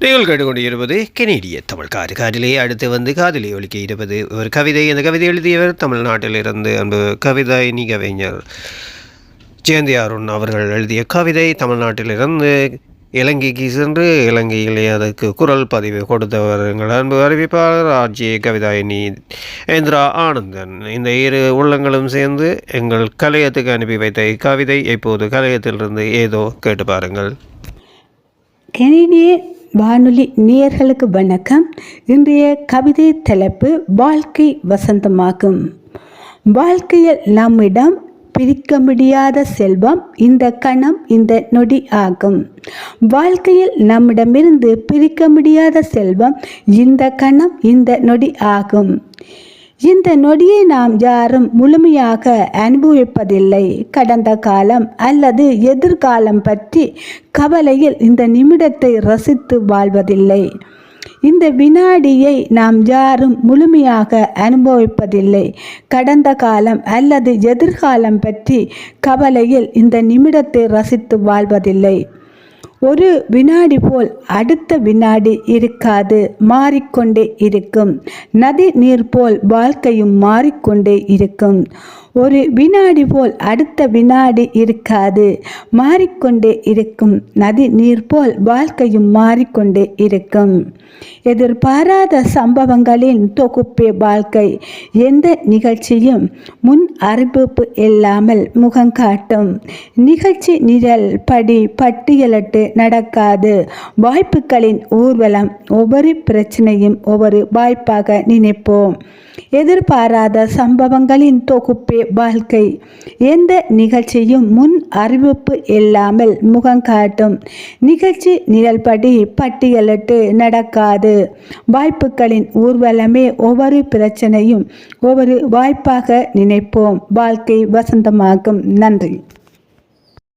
நீங்கள் கேட்டுக்கொண்டிருப்பது கெனேடிய தமிழ். காரு காதிலே அடுத்து வந்து காதலி ஒலிக்க இருப்பது ஒரு கவிதை. அந்த கவிதை எழுதியவர் தமிழ்நாட்டிலிருந்து அன்பு கவிதாயினி கவிஞர் ஜெயந்தி அருண் அவர்கள் எழுதிய கவிதை. தமிழ்நாட்டிலிருந்து இலங்கைக்கு சென்று இலங்கையிலே அதற்கு குரல் பதிவு கொடுத்தவர் எங்கள் அன்பு அறிவிப்பாளர் ஆர்ஜி கவிதாயினி இந்திரா ஆனந்தன். இந்த இரு உள்ளங்களும் சேர்ந்து எங்கள் கலையத்துக்கு அனுப்பி வைத்த இக்கவிதை இப்போது கலையத்திலிருந்து ஏதோ கேட்டு பாருங்கள். கெனடிய வானொலி நேயர்களுக்கு வணக்கம். இன்றைய கவிதை தலைப்பு வாழ்க்கை வசந்தமாகும். வாழ்க்கையில் நம்மிடம் பிரிக்க முடியாத செல்வம் இந்த கணம் இந்த நொடி ஆகும். வாழ்க்கையில் நம்மிடமிருந்து பிரிக்க முடியாத செல்வம் இந்த கணம் இந்த நொடி ஆகும். இந்த நொடியை நாம் யாரும் முழுமையாக அனுபவிப்பதில்லை. கடந்த காலம் அல்லது எதிர்காலம் பற்றி கவலையில் இந்த நிமிடத்தை ரசித்து வாழ்வதில்லை. இந்த வினாடியை நாம் யாரும் முழுமையாக அனுபவிப்பதில்லை. கடந்த காலம் அல்லது எதிர்காலம் பற்றி கவலையில் இந்த நிமிடத்தை ரசித்து வாழ்வதில்லை. ஒரு வினாடி போல் அடுத்த வினாடி இருக்காது மாறிக்கொண்டே இருக்கும். நதி நீர் போல் வாழ்க்கையும் மாறிக்கொண்டே இருக்கும். ஒரு வினாடி போல் அடுத்த வினாடி இருக்காது மாறிக்கொண்டே இருக்கும். நதி நீர் போல் வாழ்க்கையும் மாறிக்கொண்டே இருக்கும். எதிர்பாராத சம்பவங்களின் தொகுப்பே வாழ்க்கை. எந்த நிகழ்ச்சியும் முன் அறிவிப்பு இல்லாமல் முகம் காட்டும். நிகழ்ச்சி நிரல் படி பட்டியலிட்டு நடக்காது. வாய்ப்புகளின் ஊர்வலம் ஒவ்வொரு பிரச்சனையும் ஒவ்வொரு வாய்ப்பாக நினைப்போம். எதிர்பாராத சம்பவங்களின் தொகுப்பே வாழ்க்கை. எந்த நிகழ்ச்சியும் முன் அறிவிப்பு இல்லாமல் முகம் காட்டும். நிகழ்ச்சி நிழல்படி பட்டியலிட்டு நடக்காது. வாய்ப்புகளின் ஊர்வலமே ஒவ்வொரு பிரச்சனையும் ஒவ்வொரு வாய்ப்பாக நினைப்போம். வாழ்க்கை வசந்தமாகும். நன்றி.